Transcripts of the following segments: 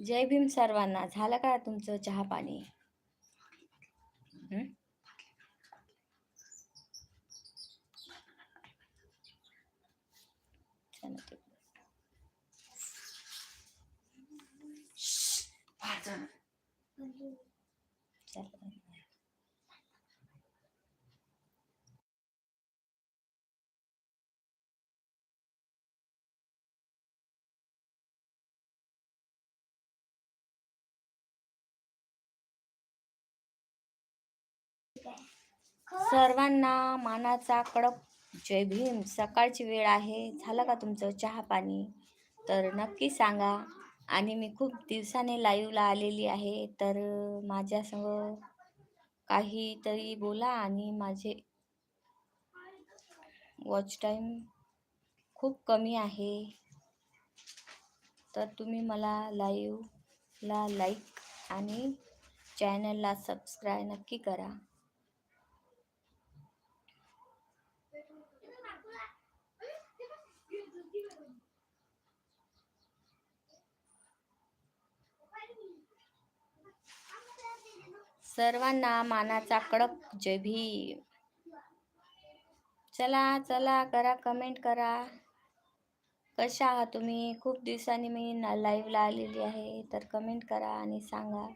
जय भीम सर्वांना. झालं का तुमचं चहा पाणी हं? चला ते. चला. सर्वांना मानाचा कडक जय भीम. सकाळची वेळ आहे. झालं का तुमचं चहा पाणी? तर नक्की सांगा. आणि मी खूप दिवसाने लाईव्हला आलेली आहे. तर माझ्यासंग काहीतरी बोला आणि माझे वॉच टाईम खूप कमी आहे. तर तुम्ही मला लाईव्हला लाईक आणि चॅनलला सबस्क्राईब नक्की करा. सर्वांना मानाचा कडक जय भीम चला चला करा कमेंट करा. कशा आहात तुम्ही? खूप दिवसांनी मी लाईव्हला आलेली आहे तर कमेंट करा आणि सांगा.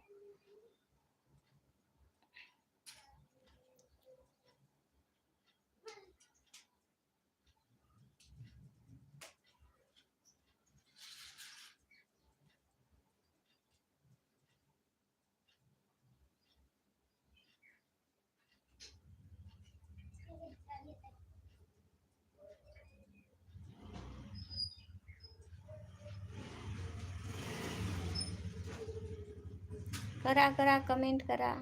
करा करा कमेंट करा.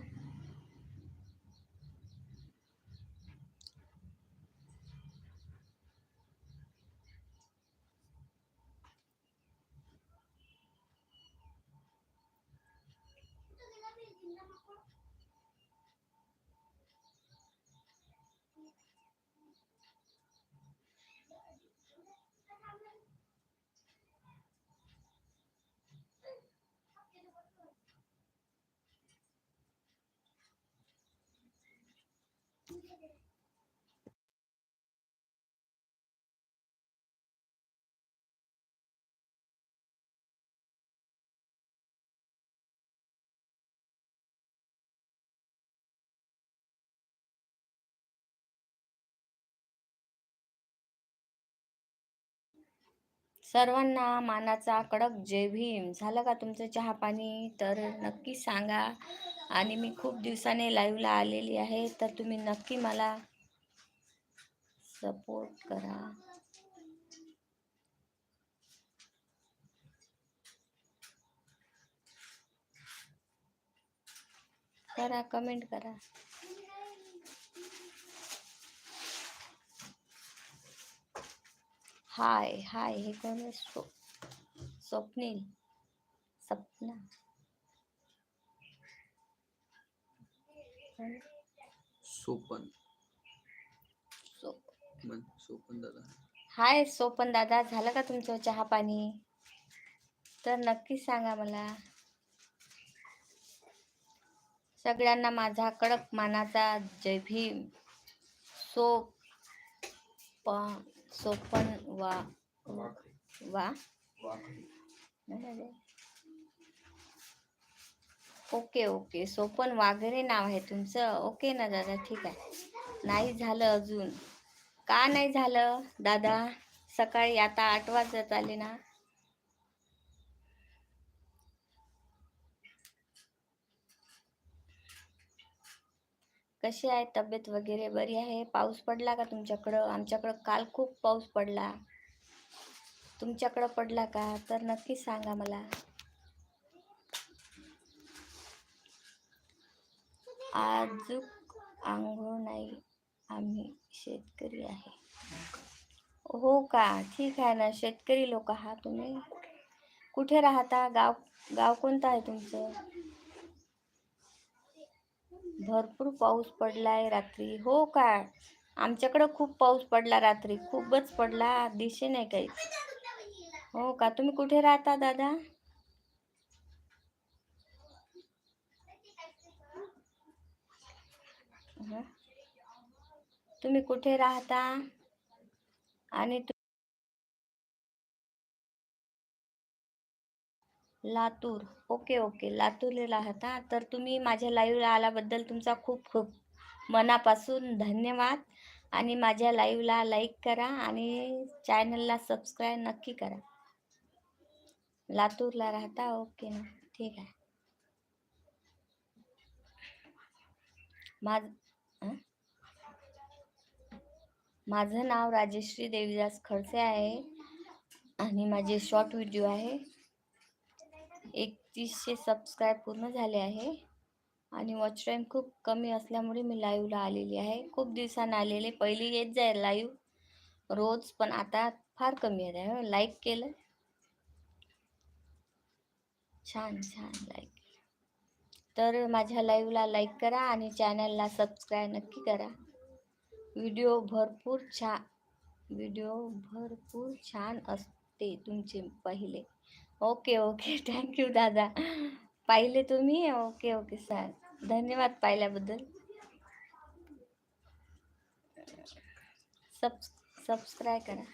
सर्वांना मानाचा कडक जय भीम. झालं का तुमचं चहा पाणी तर नक्की सांगा. आणि मी खूप दिवसाने लाईव्हला आलेली आहे तर तुम्ही नक्की मला सपोर्ट करा. करा कमेंट करा. हाय हाय हे कोण? स्व स्वप्नील सपना? सोपन. सो- मन सोपन दादा. हाय सोपन दादा. झालं का तुमचं चहा पाणी? तर नक्कीच सांगा मला. सगळ्यांना माझा कडक मानाचा जय भीम. सोप सोपन वा वा. Okay okay. सोपन वाघरे नाव आहे तुमचं. ओके ना दादा ठीक आहे. नाही झालं अजून. का नाही झालं दादा? सकाळी आता आठ वाजत आले ना. कशी आहे तब्येत वगैरे? बरी आहे? पाऊस पडला का तुमच्याकडं? आमच्याकडं काल खूप पाऊस पडला. तुमच्याकडं पडला का? तर नक्कीच सांगा मला. आजूक आंघोळ नाही. आम्ही शेतकरी आहे. हो का? ठीक आहे ना. शेतकरी लोक आहात तुम्ही. कुठे राहता? गाव गाव कोणतं आहे तुमचं? भरपूर पाऊस पडला आहे रात्री. हो का? आमच्याकडं खूप पाऊस पडला रात्री. खूपच पडला. दिशे नाही काही. हो का? तुम्ही कुठे राहता दादा? तुम्ही कुठे राहता? आणि लातूर. ओके ओके लातूरला राहता. तर तुम्ही माझ्या लाईव्हला आल्याबद्दल तुमचा खूप खूप मनापासून धन्यवाद. आणि माझ्या लाईव्हला लाईक करा आणि चॅनलला सबस्क्राईब नक्की करा. लातूरला राहता. ओके ना? ठीक आहे. माझ माझं नाव राजेश्री देवीदास खडसे आहे. आणि माझे शॉर्ट व्हिडिओ आहे. तीसशे सबस्क्राईब पूर्ण झाले आहे. आणि वॉच टाईम खूप कमी असल्यामुळे मी लाईव्हला आलेली आहे. खूप दिवसानं आलेले. पहिली येत जाईल लाईव्ह रोज पण आता फार कमी येत आहे. लाईक केलं. छान छान लाईक तर माझ्या लाईव्हला लाईक करा आणि चॅनलला सबस्क्राईब नक्की करा. व्हिडिओ भरपूर छान व्हिडिओ भरपूर छान असते तुमचे पहिले. Okay okay. थँक्यू दादा. पाहिले तुम्ही? Okay okay. सर धन्यवाद पाहिल्याबद्दल. सब सबस्क्राईब करा.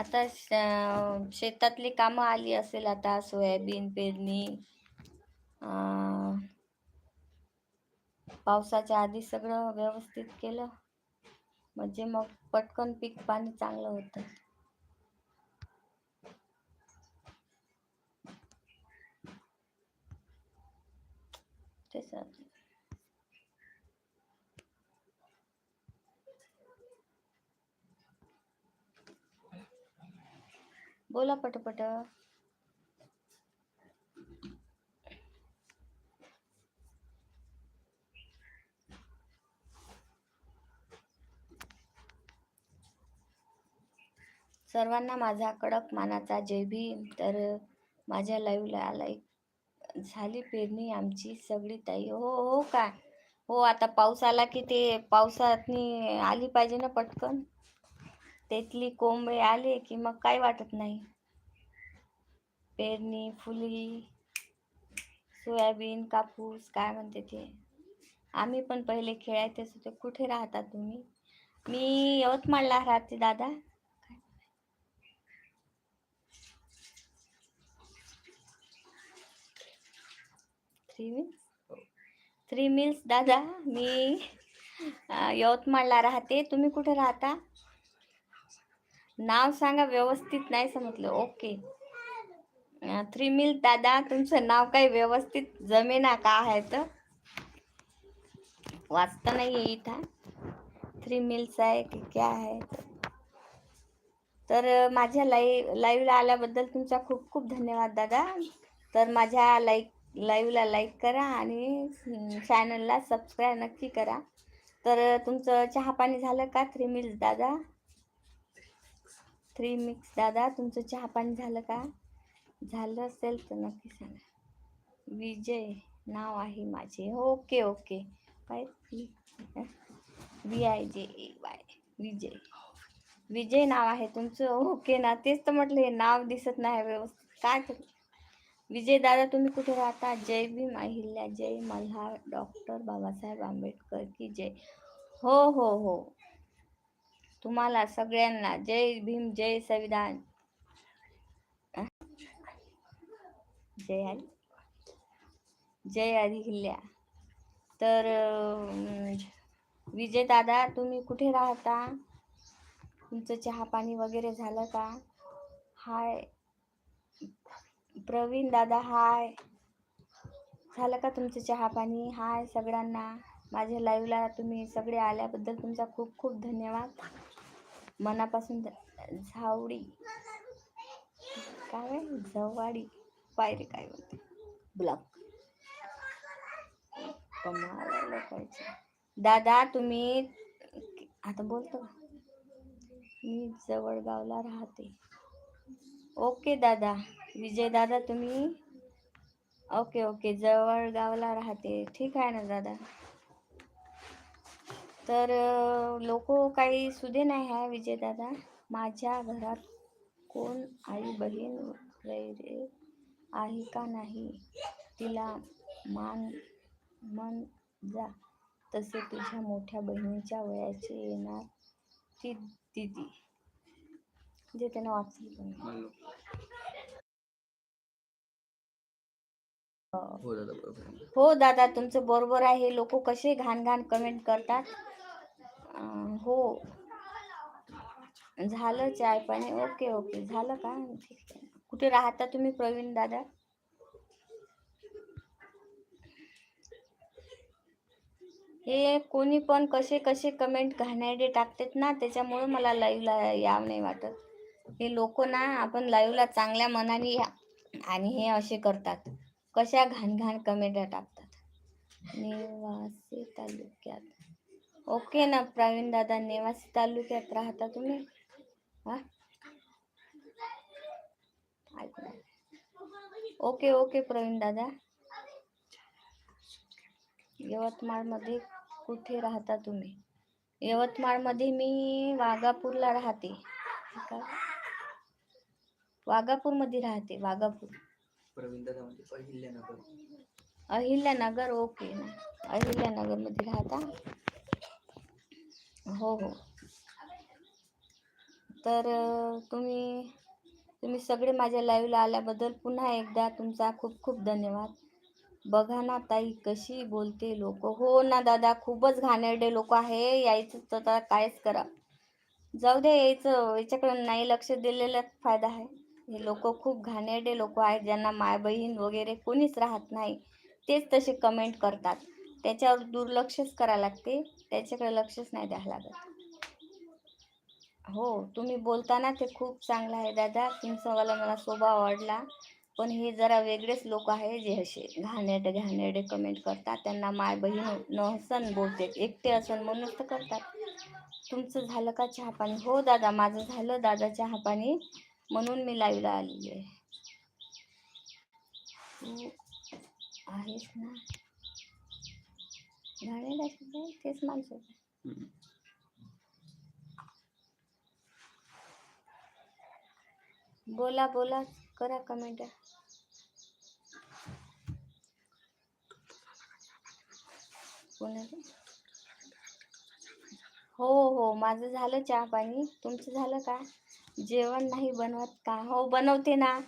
आता श- शेतातली कामं आली असेल आता सोयाबीन पेरणी पावसाच्या आधी सगळं व्यवस्थित केलं म्हणजे मग पटकन पीक पाणी चांगलं होतं. तेच आता. बोला पटपट. सर्वांना माझा कडक मानाचा जय भीम. तर माझ्या लाईव्हला लाईक झाली पेरणी आमची सगळी ताई. हो हो का? हो आता पाऊस आला की ते पावसातनी आली पाहिजे ना पटकन? तेथली कोंबे आले की मग काय वाटत नाही. पेरणी फुली सोयाबीन कापूस काय म्हणते ते. आम्ही पण पहिले खेळायचेच होते कुठे राहता तुम्ही? मी यवतमाळला राहते दादा. थ्री मिल्स थ्री मिल्स दादा. मी यवतमाळला राहते. तुम्ही कुठे राहता? नाव सांगा व्यवस्थित नाही समजलं. ओके थ्री मिल दादा तुमचं नाव काही व्यवस्थित जमेना का आहे तर? वाचता नाही आहे इथं. थ्री मिल्स आहे की क्या आहे तर? माझ्या लाई लाईव्हला आल्याबद्दल तुमचा खूप खूप धन्यवाद दादा. तर माझ्या लाईक लाईव्हला लाईक करा आणि चॅनलला सबस्क्राईब नक्की करा. तर तुमचं चहा पाणी झालं का थ्री मिल्स दादा? Three mix. दादा तुमचं चहा पाणी झालं का? झालं असेल तर नक्की सांगा. विजय नाव आहे माझे. Okay okay. काय V I J A Y. विजय. विजय नाव आहे तुमचं. ओके ना तेच तर म्हटलं हे नाव दिसत नाही व्यवस्थित. काय विजय दादा तुम्ही कुठे राहता? जय भीम अहिल्या जय मल्हार डॉक्टर बाबासाहेब आंबेडकर की जय. हो हो हो. तुम्हाला सगळ्यांना जय भीम जय संविधान. जय हरी. जय अहिल्या तर विजय दादा तुम्ही कुठे राहता? तुमचं चहा पाणी वगैरे झालं का? हाय. प्रवीण दादा हाय. झालं का तुमचं चहा पाणी? हाय सगळ्यांना. माझ्या लाईव्हला तुम्ही सगळे आल्याबद्दल तुमचा खूप खूप धन्यवाद. मनापासून झावडी. काय झवाडी पायरी काय म्हणते ब्लॉक. कमाल दादा तुम्ही आता बोलतो का? मी जवळगावला राहते. ओके दादा. विजय दादा तुम्ही? Okay okay. जवळगावला राहते. ठीक आहे ना दादा? तर लोक काही सुधे नाही आहे विजयदादा. माझ्या घरात कोण आई बहीण वगैरे आहे का नाही तिला मान मन जा. तसे तुझ्या मोठ्या बहिणीच्या वयाची येणार ती दिदी. जे त्यानं वाचली हो. दादा आहे. हो दादा तुमचं बरोबर आहे. लोक कसे घाण घाण कमेंट करतात. हो. झालं चाय पाणी ओके ओके. झालं का? ठीक आहे. कुठे राहता तुम्ही प्रवीण दादा? हे कोणी पण कसे कसे कमेंट घाणेरडे टाकतात ना त्याच्यामुळे मला लाईव्हला यावं नाही वाटत. हे लोक ना आपण लाईव्हला चांगल्या मनाने या आणि हे असे करतात. कशा घाण घाण कमेंट टाकतात. निवासी तालुक्यात. ओके ना प्रवीण दादा नेवासे तालुक्यात राहता तुम्ही? हा. ओके ओके प्रवीण दादा. यवतमाळमध्ये कुठे राहता तुम्ही? यवतमाळमध्ये मी वाघापूरला राहते? वाघापूरमध्ये राहते वाघापूर. प्रवीण दादा म्हणजे अहिल्यानगर. ओके. ना अहिल्यानगरमध्ये राहता? हो हो. तर तुम्ही तुम्ही सगळे माझ्या लाईव्हला आल्याबद्दल पुन्हा एकदा तुमचा खूप खूप धन्यवाद. बघा ना ताई कशी बोलते लोक. हो ना दादा खूपच घाणेरडे लोक आहे. यायचं तर आता कायच करा. जाऊ दे यायचं. याच्याकडे नाही लक्ष दिलेला फायदा आहे. हे लोक खूप घाणेरडे लोक आहेत ज्यांना माय बहीण वगैरे कोणीच राहत नाही. तेच तसे कमेंट करतात. त्याच्यावर दुर्लक्षच करावं लागते. त्याच्याकडे लक्षच नाही द्यावं लागत. हो तुम्ही बोलताना ते खूप चांगलं आहे दादा. तुमचा मला स्वभाव आवडला. पण हे जरा वेगळेच लोक आहे जे असे घाणेरडे घाणेरडे कमेंट करतात. त्यांना माय बहीण नसन बोलते. एकटे असन म्हणूनच तर करतात. तुमचं झालं का चहा पाणी हो दादा माझं झालं. दादा चहा पाणी म्हणून मी लाईव्हला आलेली आहे. आहेस ना? आहे, तेच माणसं. बोला बोला करा कमेंट हो हो माझं झालं चहा पाणी. तुमचं झालं का? जेवण नाही बनवत का? हो बनवते ना.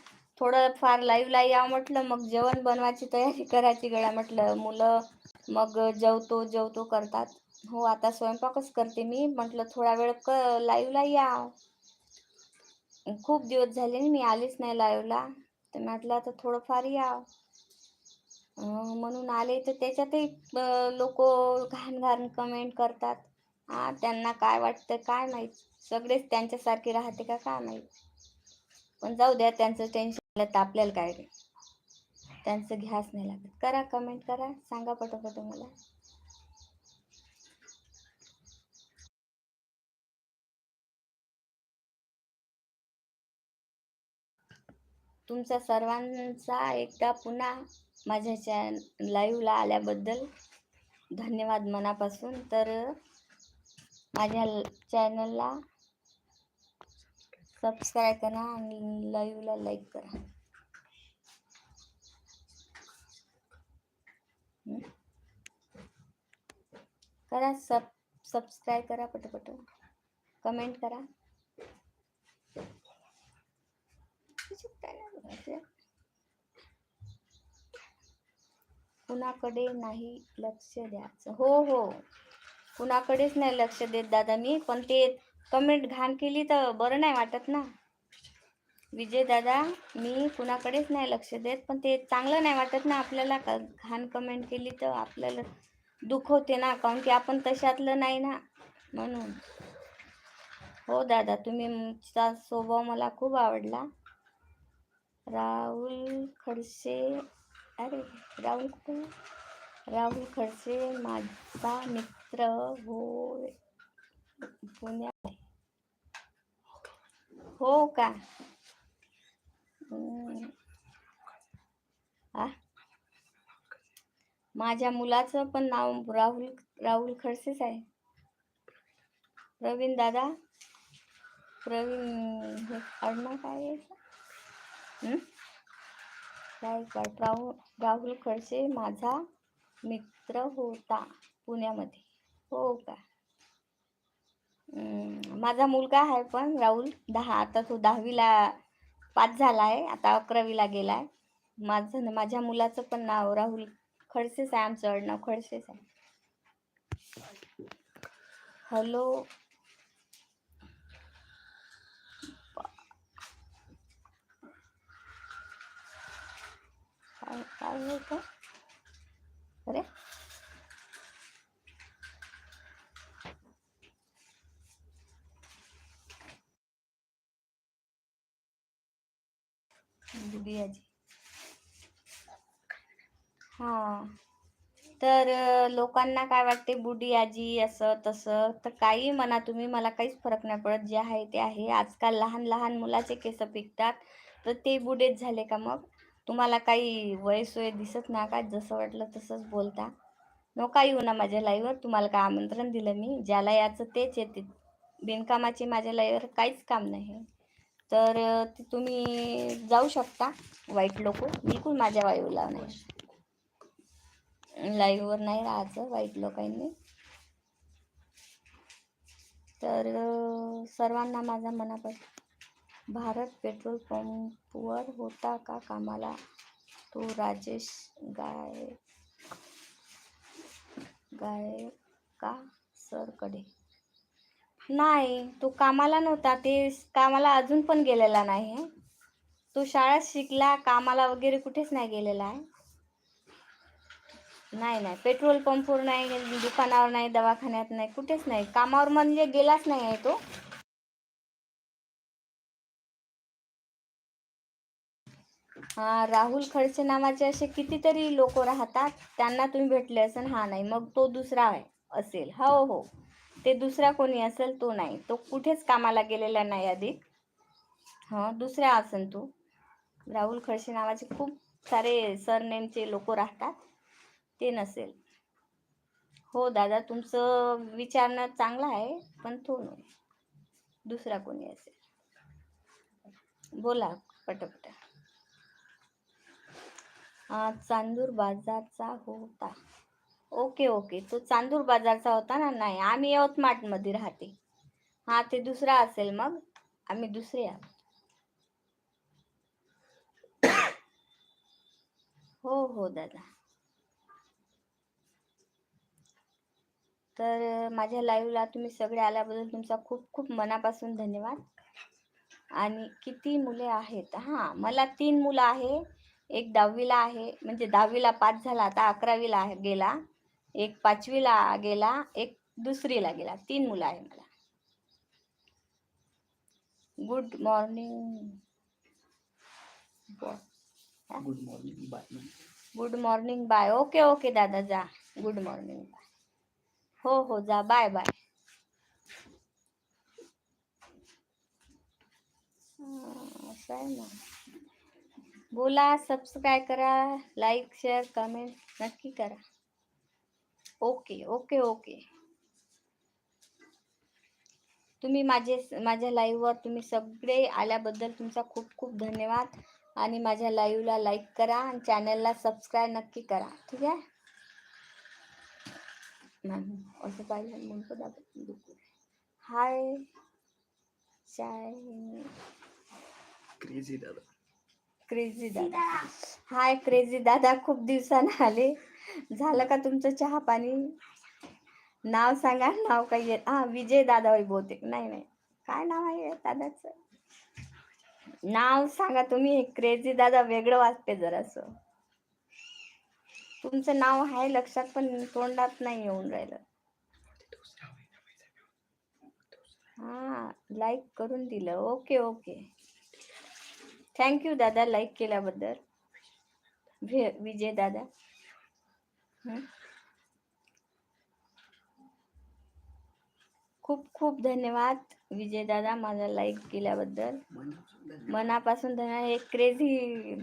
थोडं फार लाईव्हला या म्हटलं मग जेवण बनवायची तयारी करायची गड्या म्हटलं. मुलं मग जेवतो जेवतो करतात. हो आता स्वयंपाकच करते मी. म्हटलं थोडा वेळ क लाईव्हला या. खूप दिवस झाले ना मी आलीच नाही लाईव्हला तर म्हटलं आता थोडंफार या. म्हणून आले तर त्याच्यातही लोक घाण घाण कमेंट करतात. हा त्यांना काय वाटतं काय माहीत? सगळेच त्यांच्यासारखे राहते का काय माहीत? पण जाऊ द्या त्यांचं टेन्शन आलं तर आपल्याला काय रे? त्यांचं घ्यास नाही लागत. करा कमेंट करा. सांगा पटोपट मला तुमचा सर्वांचा एकदा पुन्हा माझ्या चॅन लाईव्हला आल्याबद्दल धन्यवाद मनापासून. तर माझ्या चॅनलला सबस्क्राईब करा आणि लाईव्हला लाईक करा. करा सब सबस्क्राईब करा पटपट. कमेंट करा. कुणाकडे नाही लक्ष द्यायचं? हो हो. कुणाकडेच नाही लक्ष देत दादा मी पण ते कमेंट घाण केली तर बरं नाही वाटत ना. विजय दादा मी कुणाकडेच नाही लक्ष देत पण ते चांगलं नाही वाटत ना आपल्याला का घाण कमेंट केली तर आपल्याला दुःख होते ना काऊन की आपण तशातलं नाही ना. म्हणून. हो दादा तुमचा स्वभाव मला खूप आवडला. राहुल खडसे अरे राहुल कुठे? राहुल खडसे माझा मित्र होय. पुण्या आहे. हो का? आ? माझ्या मुलाचं पण नाव राहुल राहुल खडसेच आहे. प्रवीण दादा? प्रवीण हे आडनाव काय आहे? गायकवाड राहुल राहुल खडसे माझा मित्र होता पुण्यामध्ये. हो का? माझा मुलगा आहे पण राहुल दहा आता तो दहावीला पाच झाला आहे आता अकरावीला गेला आहे माझं माझ्या मुलाचं पण नाव राहुल खडसेच आहे आमचं आडनाव खडसेच आहे. हॅलो. काय काय होतं अरे. बुडियाजी हां. तर लोकांना काय वाटते बुडी आजी असं तसं? तर काही म्हणा तुम्ही मला काहीच फरक नाही पडत. जे आहे ते आहे. आजकाल लहान लहान मुलाचे केस पिकतात. तर ते बुडेच झाले का मग? तुम्हाला काही वयसोय दिसत ना का? जसं वाटलं तसंच बोलता. नका येऊ ना माझ्या लाईव्हवर तुम्हाला काय आमंत्रण दिलं मी? ज्याला याचं तेच येते. बिनकामाचे माझ्या लाईव्हवर काहीच काम नाही. तर ते तुम्ही जाऊ शकता. वाईट लोक बिलकुल माझ्या वाईवला नाही. लाईव्हवर नाही राहायचं वाईट लोकांनी. तर सर्वांना माझा मनापासून भारत पेट्रोल पंपवर होता का कामाला? तो राजेश गाय गायका सरकडे? नाही तो कामाला नव्हता ते कामाला अजून पण गेलेला नाही. आहे तो शाळेत शिकला कामाला वगैरे कुठेच नाही गेलेला आहे? नाही नाही. पेट्रोल पंपवर नाही दुकानावर नाही दवाखान्यात नाही कुठेच नाही. कामावर म्हणजे गेलाच नाही आहे तो. हा राहुल खडसे नावाचे असे कितीतरी लोक राहतात त्यांना तुम्ही भेटले असेल हा नाही. मग तो दुसरा आहे असेल. हो हो. ते दुसरा कोणी असेल तो नाही. तो कुठेच कामाला गेलेला नाही आधी. हां दुसऱ्या असेल तो. राहुल खडसे नावाचे खूप सारे सरनेमचे लोक राहतात. ते नसेल. हो दादा तुमचं विचारणं चांगलं आहे पण तो नाही. दुसरा कोणी असेल. बोला पटपट. चांदूर बाजारचा होता. Okay okay. तो चांदूर बाजारचा होता ना? नाही आम्ही यवतमाळमध्ये राहते. हा ते दुसरा असेल मग. आम्ही दुसरे आहोत. हो हो दादा. तर माझ्या लाईव्हला तुम्ही सगळे आल्याबद्दल तुमचा खूप खूप मनापासून धन्यवाद. आणि किती मुले आहेत? हां मला तीन मुलं आहे. एक दहावीला आहे. म्हणजे दहावीला पास झाला आता अकरावीला आहे गेला. एक पाचवीला गेला एक दुसरीला गेला तीन मुलं आहे मला. Good morning good morning bye good morning bye okay okay दादा जा. गुड मॉर्निंग बाय हो हो जा. बाय बाय असं आहे ना. बोला सबस्क्राईब करा लाईक शेअर कमेंट नक्की करा. Okay okay okay. तुम्ही माझे माझ्या लाईव्हवर तुम्ही सगळे आल्याबद्दल तुमचा खूप खूप धन्यवाद. आणि माझ्या लाईव्हला लाईक करा आणि चॅनलला सबस्क्राईब नक्की करा. ठीक आहे? नाही असं पाहिजे म्हणतो दादा हाय चाय क्रेझी दादा. क्रेझी दादा. हाय क्रेझी दादा. खूप दिवसानं आले. झालं का तुमचं चहा पाणी? नाव सांगा नाव काही येत हा विजय दादा बहुतेक. नाही नाही. काय नाव आहे दादाचं? नाव सांगा तुम्ही. हे क्रेझी दादा वेगळं वाटते जरासं. तुमचं नाव आहे लक्षात पण तोंडात नाही येऊन राहिलं. हा लाईक करून दिलं. ओके ओके थँक्यू दादा लाईक केल्याबद्दल. विजय दादा. खूप खूप धन्यवाद विजय दादा माझा लाईक केल्याबद्दल. मनापासून धन्यवाद. हे क्रेझी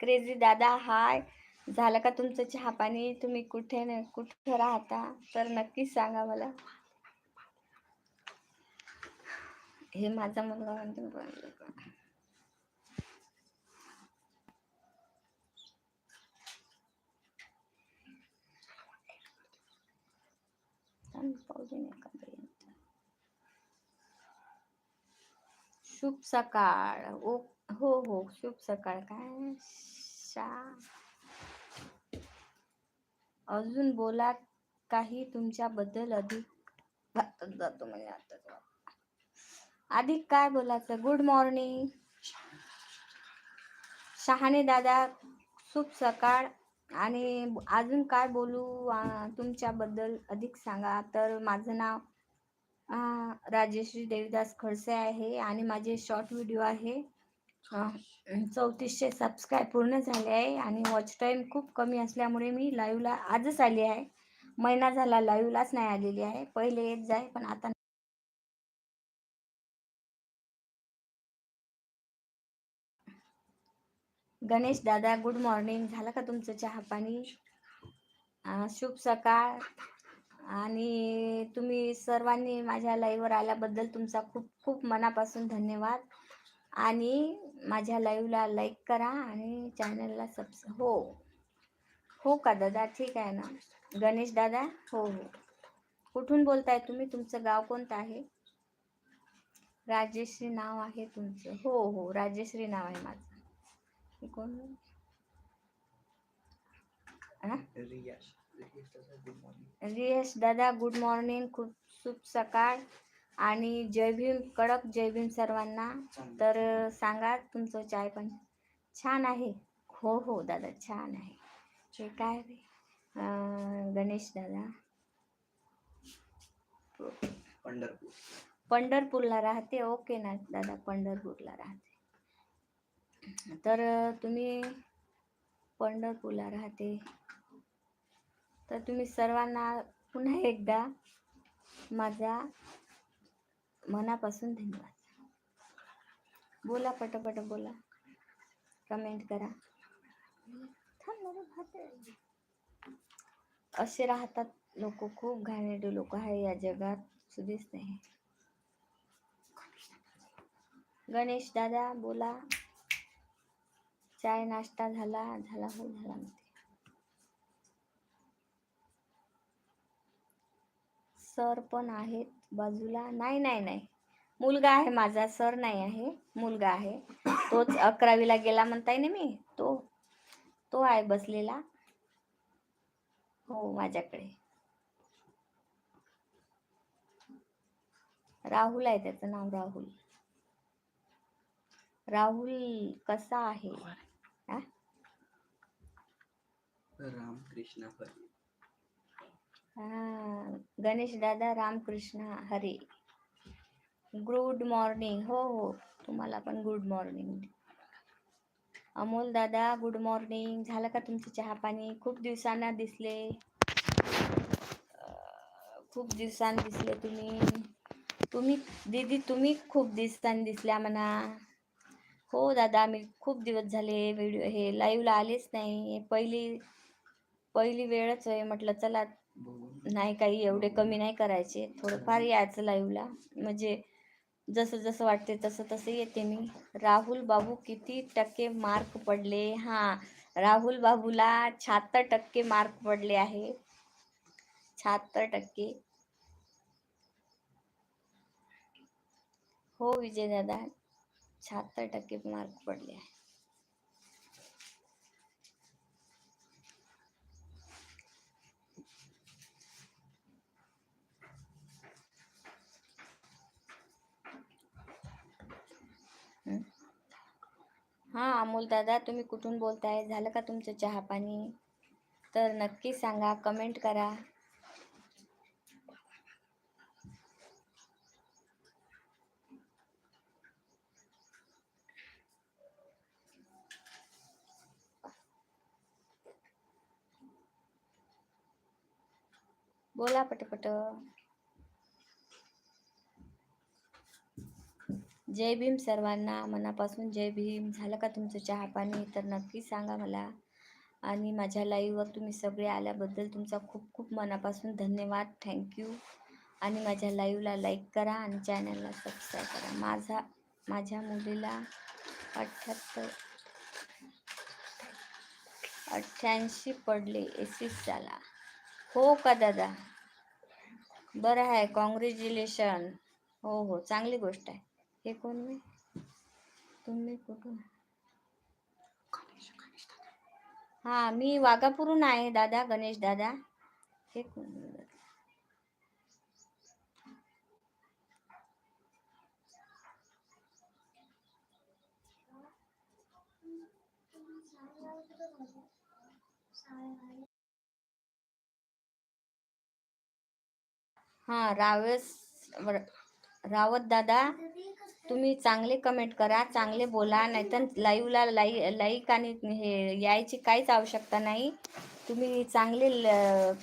क्रेझी दादा हाय झालं का तुमचं चहा पाणी? तुम्ही कुठे न कुठे राहता? तर नक्कीच सांगा मला. हे माझा मुलगा म्हणतो पाहिलं का? एखादं शुभ सकाळ. ओ हो हो शुभ सकाळ. काय? शा. अजून बोला काही तुमच्याबद्दल अधिक. जातो म्हणजे आता अधिक काय बोलायचं? गुड मॉर्निंग शहाणे दादा शुभ सकाळ. आणि अजून काय बोलू तुमच्याबद्दल अधिक सांगा. तर माझं नाव राजेश्री देवीदास खडसे आहे आणि माझे शॉर्ट व्हिडिओ आहे. चौतीसशे सबस्क्राईब पूर्ण झाले आहे आणि वॉच टाईम खूप कमी असल्यामुळे मी लाईव्हला आजच आली आहे. महिना झाला लाईव्हलाच नाही आलेली आहे. पहिले येत जाय पण आता गणेश दादा गुड मॉर्निंग झालं का तुमचं चहा पाणी? शुभ सकाळ. आणि तुम्ही सर्वांनी माझ्या लाईव्हवर आल्याबद्दल तुमचा खूप खूप मनापासून धन्यवाद. आणि माझ्या लाईव्हला लाईक करा आणि चॅनलला सबस हो. हो का दादा? ठीक आहे ना. गणेश दादा? हो हो. कुठून बोलताय तुम्ही? तुमचं गाव कोणतं आहे? राजेश्री नाव आहे तुमचं. हो हो. राजेश्री नाव आहे माझं. रियाश दादा गुड मॉर्निंग खूप शुभ सकाळ आणि जय भीम कडक जय भीम सर्वांना तर सांगा तुमचं चाय पण छान आहे. हो हो दादा छान आहे. हे काय गणेश दादा. पंढरपूर. पंढरपूरला राहते. ओके ना दादा पंढरपूरला राहते. तर तुम्ही पंढरपूरला राहते. तर तुम्ही सर्वांना पुन्हा एकदा माझा मनापासून धन्यवाद. बोला पटपट बोला. कमेंट करा. थांब असे राहतात लोक खूप घाणेरडे लोक आहे या जगात सुधीच नाही. गणेश दादा बोला. चाय नाश्ता झाला झाला हो झाला म्हणते. सर पण आहेत बाजूला. नाही नाही नाही. मुलगा आहे माझा. सर नाही आहे. मुलगा आहे. तोच अकरावीला गेला म्हणताय ना मी. तो तो आहे बसलेला. हो माझ्याकडे. राहुल आहे त्याचं नाव राहुल. राहुल कसा आहे? रामकृष्ण हरी. हा गणेश दादा रामकृष्ण हरे. गुड मॉर्निंग हो हो तुम्हाला पण गुड मॉर्निंग अमोल दादा गुड मॉर्निंग झालं का तुमचं चहा पाणी? खूप दिवसांना दिसले. खूप दिवसांनी दिसले तुम्ही. तुम्ही दीदी तुम्ही खूप दिवसांनी दिसल्या म्हणा. हो दादा मी खूप दिवस झाले व्हिडिओ हे लाईव्हला आलेच नाही. पहिली पहिली वेळच आहे म्हटलं चला नाही काही एवढे कमी नाही करायचे. थोडंफार यायचं लाईव्हला म्हणजे जसं जसं वाटते तसं तसं येते मी. राहुल बाबू किती टक्के मार्क पडले? हां राहुल बाबूला शहात्तर टक्के मार्क पडले आहे. शहात्तर टक्के. हो विजय दादा शहात्तर टक्के मार्क पडले आहे. हां अमोल दादा तुम्ही कुठून बोलताय? झालं का तुमचं चहा पाणी? तर नक्की सांगा कमेंट करा. बोला पटपट. जय भीम सर्वांना मनापासून जय भीम. झालं का तुमचं चहा पाणी? तर नक्की सांगा मला. आणि माझ्या लाईव्हवर तुम्ही सगळे आल्याबद्दल तुमचा खूप खूप मनापासून धन्यवाद. थँक्यू आणि माझ्या लाईव्हला लाईक करा आणि चॅनलला सबस्क्राईब करा. माझा माझ्या मुलीला अठ्ठ्याहत्तर अठ्ठ्याऐंशी पडले. एस झाला. हो का दादा? बरं आहे. कॉंग्रॅच्युलेशन हो हो. चांगली गोष्ट आहे. हे कोण मी तुम्ही कुठून? हा मी वाघापूरून आहे दादा गणेश दादा. हे कोण हा रावस रावत दादा. तुम्ही चांगले कमेंट करा चांगले बोला नाहीतर लाईव्हला लाई लाईक आणि हे यायची काहीच आवश्यकता नाही. तुम्ही चांगले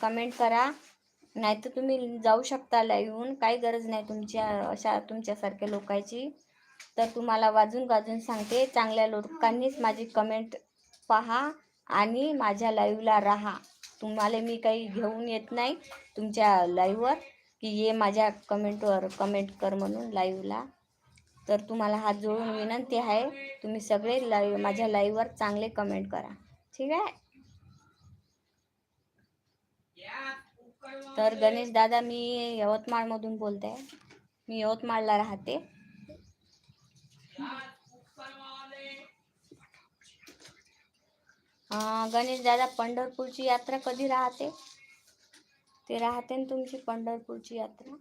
कमेंट करा नाहीतर तुम्ही जाऊ शकता लाईव्हून काही गरज नाही तुमच्या अशा तुमच्यासारख्या लोकांची. तर तुम्हाला वाजून गाजून सांगते चांगल्या लोकांनीच माझी कमेंट पहा आणि माझ्या लाईव्हला राहा. तुम्हाला मी काही घेऊन येत नाही तुमच्या लाईव्हवर की ये माझ्या कमेंटवर कमेंट कर म्हणून लाईव्हला तर तुम्हाला हात जोडून विनंती आहे तुम्ही सगळे लाईव्ह माझ्या लाईव्हवर चांगले कमेंट करा. ठीक आहे? तर गणेश दादा मी यवतमाळमधून बोलते. आहे मी यवतमाळला राहते. गणेश दादा पंढरपूरची यात्रा कधी राहते? ते राहते ना तुमची पंढरपूरची यात्रा?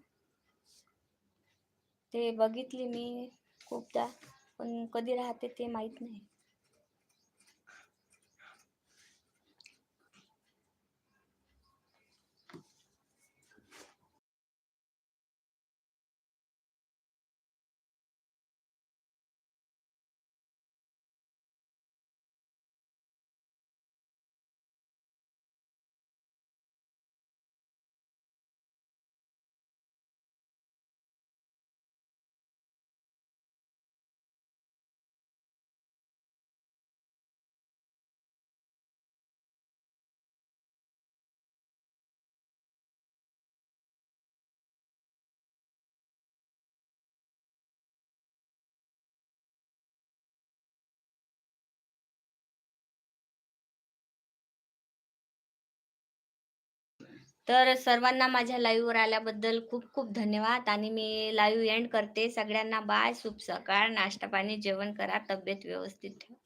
ते बघितली मी. खूपदा. पण कधी राहते ते माहीत नाही. तर सर्वांना माझ्या लाईव्हवर आल्याबद्दल खूप खूप धन्यवाद आणि मी लाईव्ह एंड करते. सगळ्यांना बाय शुभ सकाळ नाश्ता पाणी जेवण करा तब्येत व्यवस्थित ठेवा.